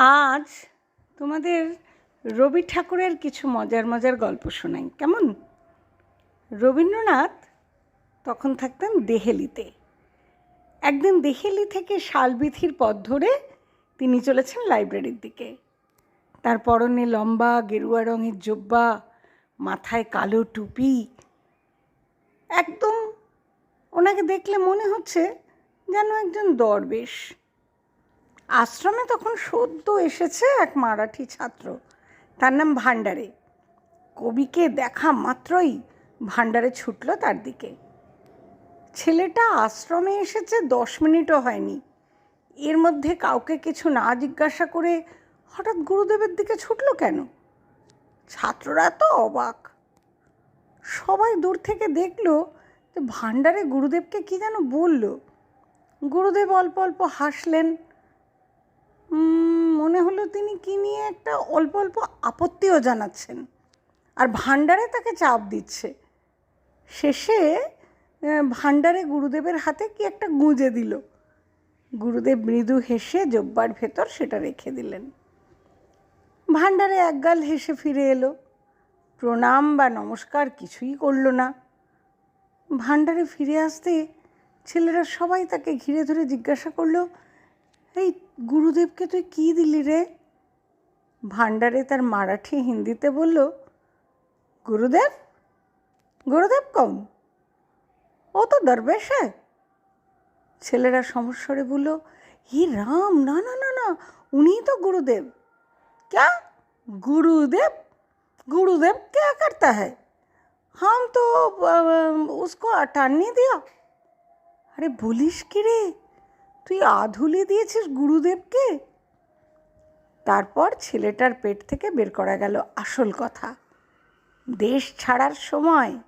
আজ তোমাদের রবি ঠাকুরের কিছু মজার মজার গল্প শোনাই, কেমন? রবীন্দ্রনাথ তখন থাকতেন দেহেলিতে। একদিন দেহেলি থেকে শালবিথির পথ ধরে তিনি চলেছেন লাইব্রেরির দিকে। তার পরনে লম্বা গেরুয়া রঙের জোব্বা, মাথায় কালো টুপি। একদম ওনাকে দেখলে মনে হচ্ছে যেন একজন দরবেশ। আশ্রমে তখন সদ্য এসেছে এক মারাঠি ছাত্র। তার নাম ভান্ডারে কবিকে দেখা মাত্রই ভান্ডারে ছুটল তার দিকে। ছেলেটা আশ্রমে এসেছে দশ মিনিটও হয়নি। এর মধ্যে কাউকে কিছু না জিজ্ঞাসা করে হঠাৎ গুরুদেবের দিকে ছুটলো কেন? ছাত্ররা তো অবাক। সবাই দূর থেকে দেখল যে ভান্ডারে গুরুদেবকে কি যেন বলল। গুরুদেব অল্প অল্প হাসলেন। মনে হলো তিনি কি নিয়ে একটা অল্প অল্প আপত্তিও জানাচ্ছেন। আর ভান্ডারে তাকে চাপ দিচ্ছে। শেষে আহ, ভান্ডারে গুরুদেবের হাতে কি একটা গুঁজে দিল। গুরুদেব মৃদু হেসে জব্বার ভেতর সেটা রেখে দিলেন। ভান্ডারে একগাল হেসে ফিরে এলো। প্রণাম বা নমস্কার কিছুই করল না। ভান্ডারে ফিরে আসতে ছেলেরা সবাই তাকে ঘিরে ধরে জিজ্ঞাসা করল এই গুরুদেবকে তুই কী দিলি রে ভান্ডারে তার মারাঠি হিন্দিতে বলল গুরুদেব গুরুদেব কম ও তো দরবেশ হ্যাঁ ছেলেরা সমস্বরে বলল হি রাম না না না না উনিই তো গুরুদেব क्या गुरुदेव गुरुदेव क्या करता है हम तो अ, उसको अटान नहीं दिया আরে বলিস কি রে তুই আধুলি দিয়েছিস গুরুদেবকে? তারপর ছেলেটার পেট থেকে বের করা গেল আসল কথা। দেশ ছাড়ার সময়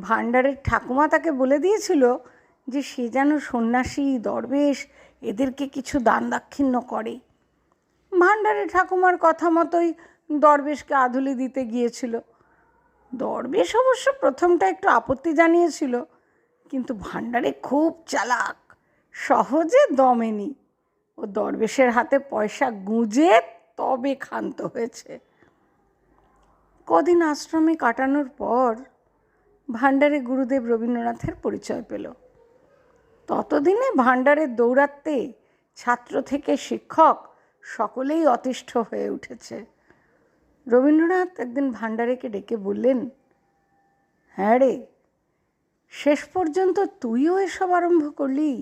ভাণ্ডারের ঠাকুমা তাকে বলে দিয়েছিল যে সে যেন সন্ন্যাসী, দরবেশ, এদেরকে কিছু দান দাক্ষিণ্য করে। ভাণ্ডারে ঠাকুমার কথা মতোই দরবেশকে আধুলি দিতে গিয়েছিল। দরবেশ অবশ্য প্রথমটা একটু আপত্তি জানিয়েছিল, কিন্তু ভাণ্ডারে খুব চালাক। সহজে দমেনি। ও দরবেশের হাতে পয়সা গুঁজে তবে ক্ষান্ত হয়েছে। কদিন আশ্রমে কাটানোর পর ভাণ্ডারে গুরুদেব রবীন্দ্রনাথের পরিচয় পেল। ততদিনে ভাণ্ডারের দৌরাত্মে ছাত্র থেকে শিক্ষক সকলেই অতিষ্ঠ হয়ে উঠেছে। রবীন্দ্রনাথ একদিন ভাণ্ডারেকে ডেকে বললেন হ্যাঁ রে, শেষ পর্যন্ত তুইও এসব আরম্ভ করলি?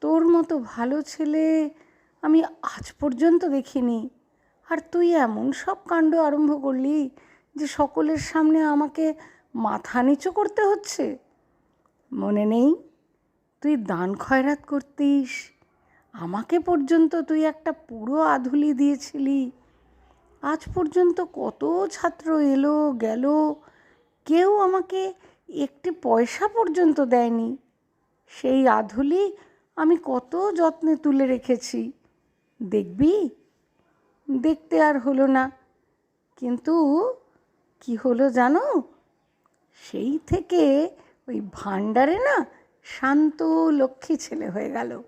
তোর মতো ভালো ছেলে আমি আজ পর্যন্ত দেখিনি। আর তুই এমন সব কাণ্ড আরম্ভ করলি যে সকলের সামনে আমাকে মাথা নিচু করতে হচ্ছে। মনে নেই? তুই দান খয়রাত করতিস। আমাকে পর্যন্ত তুই একটা পুরো আধুলি দিয়েছিলি। আজ পর্যন্ত কত ছাত্র এলো, গেল, কেউ আমাকে একটি পয়সা পর্যন্ত দেয়নি। সেই আধুলি আমি কত যত্নে তুলে রেখেছি। দেখবি? দেখতে আর হলো না। কিন্তু কি হলো জানো? সেই থেকে ওই ভাণ্ডারে না শান্ত লক্ষ্মী ছেলে হয়ে গেল।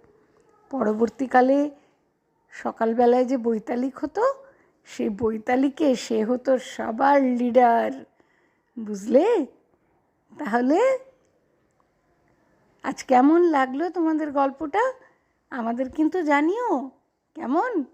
পরবর্তীকালে সকালবেলায় যে বৈতালিক হতো, সেই বৈতালিকে সে হতো সবার লিডার। বুঝলে? তাহলে আজ কেমন লাগল তোমাদের গল্পটা? আমাদের কিন্তু জানিও। কেমন?